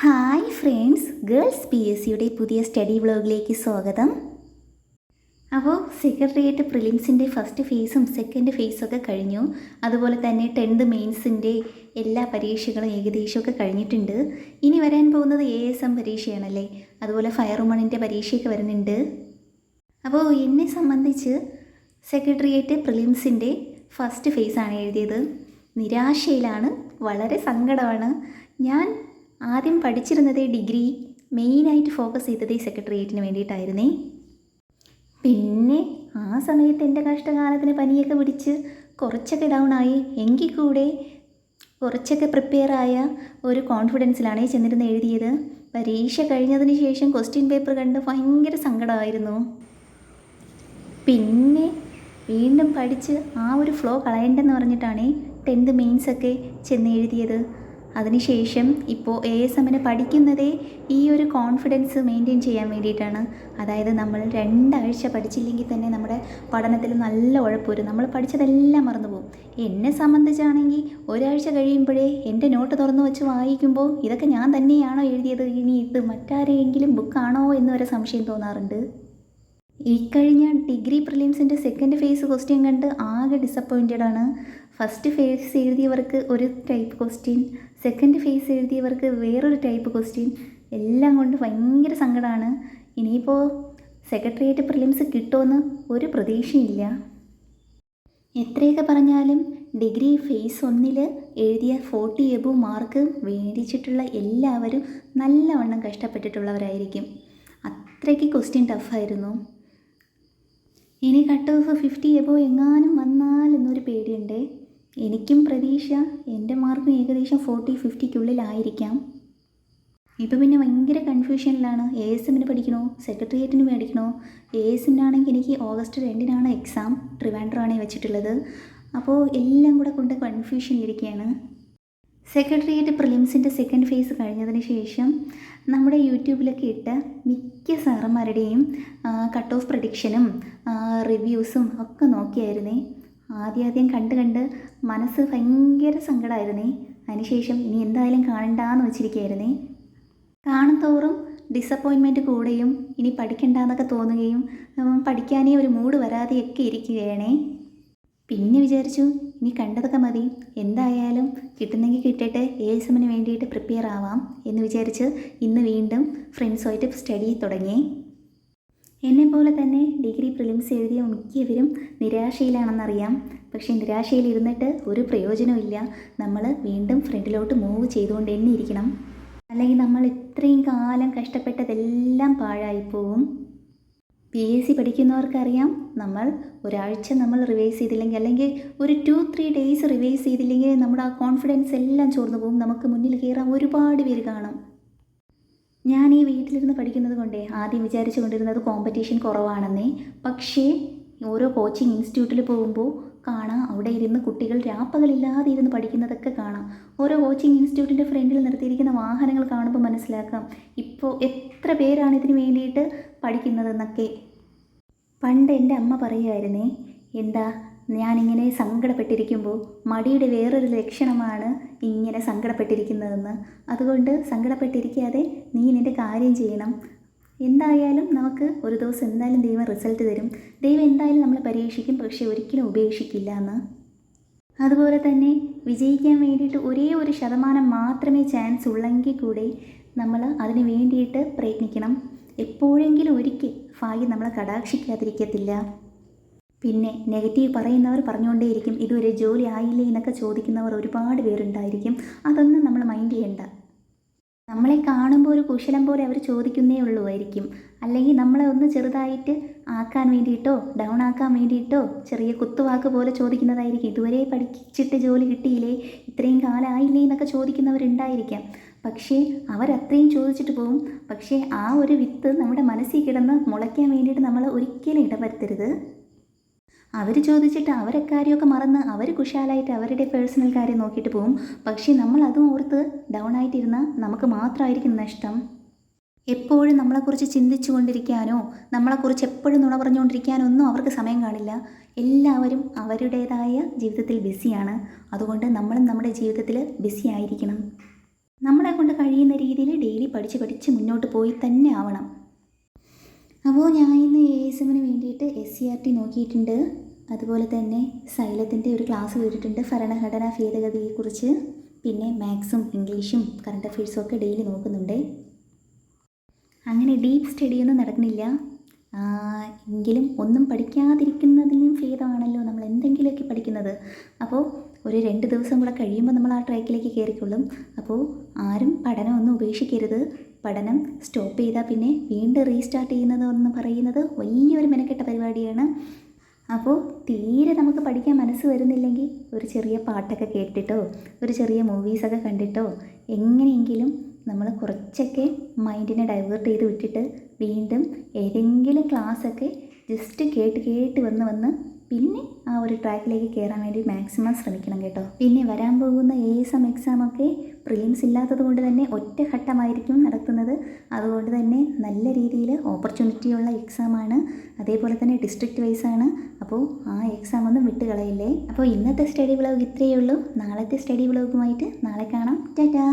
Hi friends girls P S സിയുടെ പുതിയ study വ്ലോഗിലേക്ക് സ്വാഗതം. അപ്പോൾ സെക്രട്ടേറിയറ്റ് പ്രിലിംസിന്റെ ഫസ്റ്റ് ഫേസും സെക്കൻഡ് ഫേസൊക്കെ കഴിഞ്ഞു. അതുപോലെ തന്നെ ടെൻത്ത് മെയിൻസിന്റെ എല്ലാ പരീക്ഷകളും ഏകദേശമൊക്കെ കഴിഞ്ഞിട്ടുണ്ട്. ഇനി വരാൻ പോകുന്നത് എ എസ് എം പരീക്ഷയാണല്ലേ? അതുപോലെ ഫയർ വുമണിന്റെ പരീക്ഷയൊക്കെ വരുന്നുണ്ട്. അപ്പോൾ എന്നെ സംബന്ധിച്ച് സെക്രട്ടേറിയറ്റ് പ്രിലിംസിന്റെ ഫസ്റ്റ് ഫേസാണ് എഴുതിയത്. നിരാശയിലാണ് വളരെ സങ്കടമാണ്. ഞാൻ ആദ്യം പഠിച്ചിരുന്നത് ഡിഗ്രി മെയിനായിട്ട് ഫോക്കസ് ചെയ്തത് ഈ സെക്രട്ടേറിയറ്റിന് വേണ്ടിയിട്ടായിരുന്നേ. പിന്നെ ആ സമയത്ത് എന്റെ കഷ്ടകാലത്തിന് പനിയൊക്കെ പിടിച്ച് കുറച്ചൊക്കെ ഡൗൺ ആയി. എങ്കിൽ കൂടെ കുറച്ചൊക്കെ പ്രിപ്പയറായ ഒരു കോൺഫിഡൻസിലാണ് ചെന്നിരുന്ന് എഴുതിയത്. പരീക്ഷ കഴിഞ്ഞതിന് ശേഷം ക്വസ്റ്റ്യൻ പേപ്പർ കണ്ട് ഭയങ്കര സങ്കടമായിരുന്നു. പിന്നെ വീണ്ടും പഠിച്ച് ആ ഒരു ഫ്ലോ കളയണ്ടെന്ന് പറഞ്ഞിട്ടാണ് ടെൻത്ത് മെയിൻസൊക്കെ ചെന്ന് എഴുതിയത്. അതിനുശേഷം ഇപ്പോൾ എ എസ് എമ്മിന് പഠിക്കുന്നതേ ഈ ഒരു കോൺഫിഡൻസ് മെയിന്റെയിൻ ചെയ്യാൻ വേണ്ടിയിട്ടാണ്. അതായത് നമ്മൾ രണ്ടാഴ്ച പഠിച്ചില്ലെങ്കിൽ തന്നെ നമ്മുടെ പഠനത്തിൽ നല്ല ഉഴപ്പ് വരും. നമ്മൾ പഠിച്ചതെല്ലാം മറന്നു പോകും എന്നെ സംബന്ധിച്ചാണെങ്കിൽ ഒരാഴ്ച കഴിയുമ്പോഴേ എന്റെ നോട്ട് തുറന്നു വെച്ച് വായിക്കുമ്പോൾ ഇതൊക്കെ ഞാൻ തന്നെയാണോ എഴുതിയത്? ഇനി ഇത് മറ്റാരെങ്കിലും ബുക്കാണോ എന്ന് വരെ സംശയം തോന്നാറുണ്ട്. ഇക്കഴിഞ്ഞ ഡിഗ്രി പ്രിലിംസിന്റെ സെക്കൻഡ് ഫേസ് ക്വസ്റ്റ്യൻ കണ്ട് ആകെ ഡിസപ്പോയിന്റഡ് ആണ്. ഫസ്റ്റ് ഫേസ് എഴുതിയവർക്ക് ഒരു ടൈപ്പ് ക്വസ്റ്റ്യൻ സെക്കൻഡ് ഫേസ് എഴുതിയവർക്ക് വേറൊരു ടൈപ്പ് ക്വസ്റ്റ്യൻ എല്ലാം കൊണ്ട് ഭയങ്കര സങ്കടമാണ് ഇനിയിപ്പോൾ സെക്രട്ടേറിയറ്റ് പ്രിലിംസ് കിട്ടുമെന്ന് ഒരു പ്രതീക്ഷയില്ല. എത്രയൊക്കെ പറഞ്ഞാലും ഡിഗ്രി ഫേസ് ഒന്നിൽ എഴുതിയ ഫോർട്ടി എബു മാർക്ക് മേടിച്ചിട്ടുള്ള എല്ലാവരും നല്ലവണ്ണം കഷ്ടപ്പെട്ടിട്ടുള്ളവരായിരിക്കും. അത്രയ്ക്ക് ക്വസ്റ്റ്യൻ ടഫായിരുന്നു ഇനി കട്ട് ഓഫ് ഫിഫ്റ്റി എബോ എങ്ങാനും വന്നാൽ എന്നൊരു പേടിയുണ്ട്? എനിക്കും പ്രതീക്ഷ. എന്റെ മാർക്കും ഏകദേശം ഫോർട്ടി ഫിഫ്റ്റിക്കുള്ളിലായിരിക്കാം ഇപ്പോൾ പിന്നെ ഭയങ്കര കൺഫ്യൂഷനിലാണ് എ എസ് എമ്മിന് പഠിക്കണോ? സെക്രട്ടേറിയറ്റിന് മേടിക്കണോ എ എസ് എന്നാണെങ്കിൽ എനിക്ക് ഓഗസ്റ്റ് രണ്ടിനാണ് എക്സാം ട്രിവാൻഡ്രമാണ് വെച്ചിട്ടുള്ളത്. അപ്പോൾ എല്ലാം കൂടെ കൊണ്ട് കൺഫ്യൂഷനിലിരിക്കുകയാണ് സെക്രട്ടേറിയറ്റ് പ്രിലിംസിന്റെ സെക്കൻഡ് ഫേസ് കഴിഞ്ഞതിന് ശേഷം നമ്മുടെ യൂട്യൂബിലൊക്കെ ഇട്ട മിക്ക സാറന്മാരുടെയും കട്ട് ഓഫ് പ്രഡിക്ഷനും റിവ്യൂസും ഒക്കെ നോക്കിയായിരുന്നേ. ആദ്യം ആദ്യം കണ്ട് കണ്ട് മനസ്സ് ഭയങ്കര സങ്കടമായിരുന്നേ അതിനുശേഷം ഇനി എന്തായാലും കാണണ്ടാന്ന് വെച്ചിരിക്കുകയായിരുന്നേ കാണുന്തോറും ഡിസപ്പോയിൻമെന്റ് കൂടുകയും ഇനി പഠിക്കണ്ടെന്നൊക്കെ തോന്നുകയും പഠിക്കാനേ ഒരു മൂഡ് വരാതെയൊക്കെ ഇരിക്കുകയാണേ. പിന്നെ വിചാരിച്ചു ഇനി കണ്ടതൊക്കെ മതി. എന്തായാലും കിട്ടുന്നെങ്കിൽ കിട്ടട്ടെ. എ എസ് എമ്മിന് വേണ്ടിയിട്ട് പ്രിപ്പയർ ആവാം എന്ന് വിചാരിച്ച് ഇന്ന് വീണ്ടും ഫ്രണ്ട്സുമായിട്ട് സ്റ്റഡി തുടങ്ങി. എന്നെ പോലെ തന്നെ ഡിഗ്രി പ്രിലിംസ് എഴുതിയ മിക്കവരും നിരാശയിലാണെന്നറിയാം. പക്ഷേ നിരാശയിൽ ഇരുന്നിട്ട് ഒരു പ്രയോജനമില്ല നമ്മൾ വീണ്ടും ഫ്രണ്ടിലോട്ട് മൂവ് ചെയ്തുകൊണ്ട് തന്നെ ഇരിക്കണം. അല്ലെങ്കിൽ നമ്മൾ ഇത്രയും കാലം കഷ്ടപ്പെട്ടതെല്ലാം പാഴായിപ്പോവും. പി എസ് സി പഠിക്കുന്നവർക്കറിയാം. നമ്മൾ ഒരാഴ്ച നമ്മൾ റിവൈസ് ചെയ്തില്ലെങ്കിൽ അല്ലെങ്കിൽ ഒരു ടു ത്രീ ഡേയ്സ് റിവൈസ് ചെയ്തില്ലെങ്കിൽ നമ്മുടെ ആ കോൺഫിഡൻസ് എല്ലാം ചോർന്നു പോകും. നമുക്ക് മുന്നിൽ കയറാൻ ഒരുപാട് പേര് കാണും. ഞാൻ ഈ വീട്ടിലിരുന്ന് പഠിക്കുന്നത് കൊണ്ടേ ആദ്യം വിചാരിച്ചു കൊണ്ടിരുന്നത് കോമ്പറ്റീഷൻ കുറവാണെന്നേ. പക്ഷേ ഓരോ കോച്ചിങ് ഇൻസ്റ്റിറ്റ്യൂട്ടിൽ പോകുമ്പോൾ കാണാം. അവിടെ ഇരുന്ന് കുട്ടികൾ രാപ്പകലില്ലാതെ ഇരുന്ന് പഠിക്കുന്നതൊക്കെ കാണാം. ഓരോ കോച്ചിങ് ഇൻസ്റ്റിറ്റ്യൂട്ടിന്റെ ഫ്രണ്ടിൽ നിർത്തിയിരിക്കുന്ന വാഹനങ്ങൾ കാണുമ്പോൾ മനസ്സിലാക്കാം. ഇപ്പോൾ എത്ര പേരാണ് ഇതിന് വേണ്ടിയിട്ട് പഠിക്കുന്നതെന്നൊക്കെ. പണ്ട് എന്റെ അമ്മ പറയുമായിരുന്നേ എന്താ ഞാനിങ്ങനെ സങ്കടപ്പെട്ടിരിക്കുമ്പോൾ മടിയുടെ വേറൊരു ലക്ഷണമാണ് ഇങ്ങനെ സങ്കടപ്പെട്ടിരിക്കുന്നതെന്ന്. അതുകൊണ്ട് സങ്കടപ്പെട്ടിരിക്കാതെ നീ നിന്റെ കാര്യം ചെയ്യണം. എന്തായാലും നമുക്ക് ഒരു ദിവസം എന്തായാലും ദൈവം റിസൾട്ട് തരും. ദൈവം എന്തായാലും നമ്മളെ പരീക്ഷിക്കും പക്ഷേ ഒരിക്കലും ഉപേക്ഷിക്കില്ല എന്ന് അതുപോലെ തന്നെ വിജയിക്കാൻ വേണ്ടിയിട്ട് ഒരേ ഒരു ശതമാനം മാത്രമേ ചാൻസ് ഉള്ളെങ്കിൽ കൂടെ നമ്മൾ അതിന് വേണ്ടിയിട്ട് പ്രയത്നിക്കണം. എപ്പോഴെങ്കിലും ഒരിക്കൽ ഭാഗ്യം നമ്മളെ കടാക്ഷിക്കാതിരിക്കത്തില്ല. പിന്നെ നെഗറ്റീവ് പറയുന്നവർ പറഞ്ഞുകൊണ്ടേയിരിക്കും ഇതുവരെ ജോലി ആയില്ലേ? എന്നൊക്കെ ചോദിക്കുന്നവർ ഒരുപാട് പേരുണ്ടായിരിക്കും. അതൊന്നും നമ്മൾ മൈൻഡ് ചെയ്യണ്ട. നമ്മളെ കാണുമ്പോൾ ഒരു കുശലം പോലെ അവർ ചോദിക്കുന്നേ ഉള്ളൂ ആയിരിക്കും. അല്ലെങ്കിൽ നമ്മളെ ഒന്ന് ചെറുതായിട്ട് ആക്കാൻ വേണ്ടിയിട്ടോ ഡൗൺ ആക്കാൻ വേണ്ടിയിട്ടോ ചെറിയ കുത്തുവാക്ക് പോലെ ചോദിക്കുന്നതായിരിക്കും. ഇതുവരെ പഠിച്ചിട്ട് ജോലി കിട്ടിയില്ലേ? ഇത്രയും കാലമായില്ലേ എന്നൊക്കെ ചോദിക്കുന്നവരുണ്ടായിരിക്കാം. പക്ഷേ അവരത്രയും ചോദിച്ചിട്ട് പോകും പക്ഷേ ആ ഒരു വിത്ത് നമ്മുടെ മനസ്സിൽ കിടന്ന് മുളയ്ക്കാൻ വേണ്ടിയിട്ട് നമ്മൾ ഒരിക്കലും ഇടവരുത്തരുത് അവർ ചോദിച്ചിട്ട് അവരെ കാര്യമൊക്കെ മറന്ന് അവർ കുശാലായിട്ട് അവരുടെ പേഴ്സണൽ കാര്യം നോക്കിയിട്ട് പോകും പക്ഷേ നമ്മൾ അതും ഓർത്ത് ഡൗൺ ആയിട്ടിരുന്നാൽ നമുക്ക് മാത്രമായിരിക്കും നഷ്ടം. എപ്പോഴും നമ്മളെക്കുറിച്ച് ചിന്തിച്ചു കൊണ്ടിരിക്കാനോ നമ്മളെക്കുറിച്ച് എപ്പോഴും നുണ പറഞ്ഞുകൊണ്ടിരിക്കാനോ ഒന്നും അവർക്ക് സമയം കാണില്ല. എല്ലാവരും അവരുടേതായ ജീവിതത്തിൽ ബിസിയാണ്. അതുകൊണ്ട് നമ്മളും നമ്മുടെ ജീവിതത്തിൽ ബിസി ആയിരിക്കണം. നമ്മളെ കൊണ്ട് കഴിയുന്ന രീതിയിൽ ഡെയിലി പഠിച്ച് പഠിച്ച് മുന്നോട്ട് പോയി തന്നെ ആവണം. അപ്പോൾ ഞാൻ ഇന്ന് എ എസ് എമ്മിന് വേണ്ടിയിട്ട് എസ് സി ആർ ടി നോക്കിയിട്ടുണ്ട്. അതുപോലെ തന്നെ സൈലത്തിന്റെ ഒരു ക്ലാസ് കേട്ടിട്ടുണ്ട്. ഭരണഘടനാ ഭേദഗതിയെക്കുറിച്ച്. പിന്നെ മാത്സും ഇംഗ്ലീഷും കറണ്ട് അഫയേഴ്സും ഒക്കെ ഡെയിലി നോക്കുന്നുണ്ട്. അങ്ങനെ ഡീപ്പ് സ്റ്റഡിയൊന്നും നടക്കുന്നില്ല. എങ്കിലും ഒന്നും പഠിക്കാതിരിക്കുന്നതിനും ഭേദമാണല്ലോ നമ്മൾ എന്തെങ്കിലുമൊക്കെ പഠിക്കുന്നത്. അപ്പോൾ ഒരു രണ്ട് ദിവസം കൂടെ കഴിയുമ്പോൾ നമ്മൾ ആ ട്രാക്കിലേക്ക് കയറിക്കൊള്ളും. അപ്പോൾ ആരും പഠനം പഠനമൊന്നും ഉപേക്ഷിക്കരുത്. പഠനം സ്റ്റോപ്പ് ചെയ്താൽ പിന്നെ വീണ്ടും റീസ്റ്റാർട്ട് ചെയ്യുന്നത് എന്ന് പറയുന്നത് വലിയൊരു മെനക്കെട്ട പരിപാടിയാണ്. അപ്പോൾ തീരെ നമുക്ക് പഠിക്കാൻ മനസ്സ് വരുന്നില്ലെങ്കിൽ ഒരു ചെറിയ പാട്ടൊക്കെ കേട്ടിട്ടോ ഒരു ചെറിയ മൂവീസൊക്കെ കണ്ടിട്ടോ എങ്ങനെയെങ്കിലും നമ്മൾ കുറച്ചൊക്കെ മൈൻഡിനെ ഡൈവേർട്ട് ചെയ്ത് വിട്ടിട്ട് വീണ്ടും ഏതെങ്കിലും ക്ലാസ്സൊക്കെ ജസ്റ്റ് കേട്ട് കേട്ട് വന്ന് വന്ന് പിന്നെ ആ ഒരു ട്രാക്കിലേക്ക് കയറാൻ വേണ്ടി മാക്സിമം ശ്രമിക്കണം കേട്ടോ. പിന്നെ വരാൻ പോകുന്ന എം എക്സാമൊക്കെ പ്രിലിംസ് ഇല്ലാത്തത് കൊണ്ട് തന്നെ ഒറ്റ ഘട്ടമായിരിക്കും നടത്തുന്നത്. അതുകൊണ്ട് തന്നെ നല്ല രീതിയിൽ ഓപ്പർച്യൂണിറ്റി ഉള്ള എക്സാമാണ് അതേപോലെ തന്നെ ഡിസ്ട്രിക്റ്റ് വൈസ് ആണ്. അപ്പോൾ ആ എക്സാം ഒന്നും വിട്ടുകളയില്ലേ അപ്പോൾ ഇന്നത്തെ സ്റ്റഡി ബ്ലോഗ് ഇത്രയേ ഉള്ളൂ. നാളത്തെ സ്റ്റഡി ബ്ലോഗുമായിട്ട് നാളെ കാണാം. ടാറ്റാ!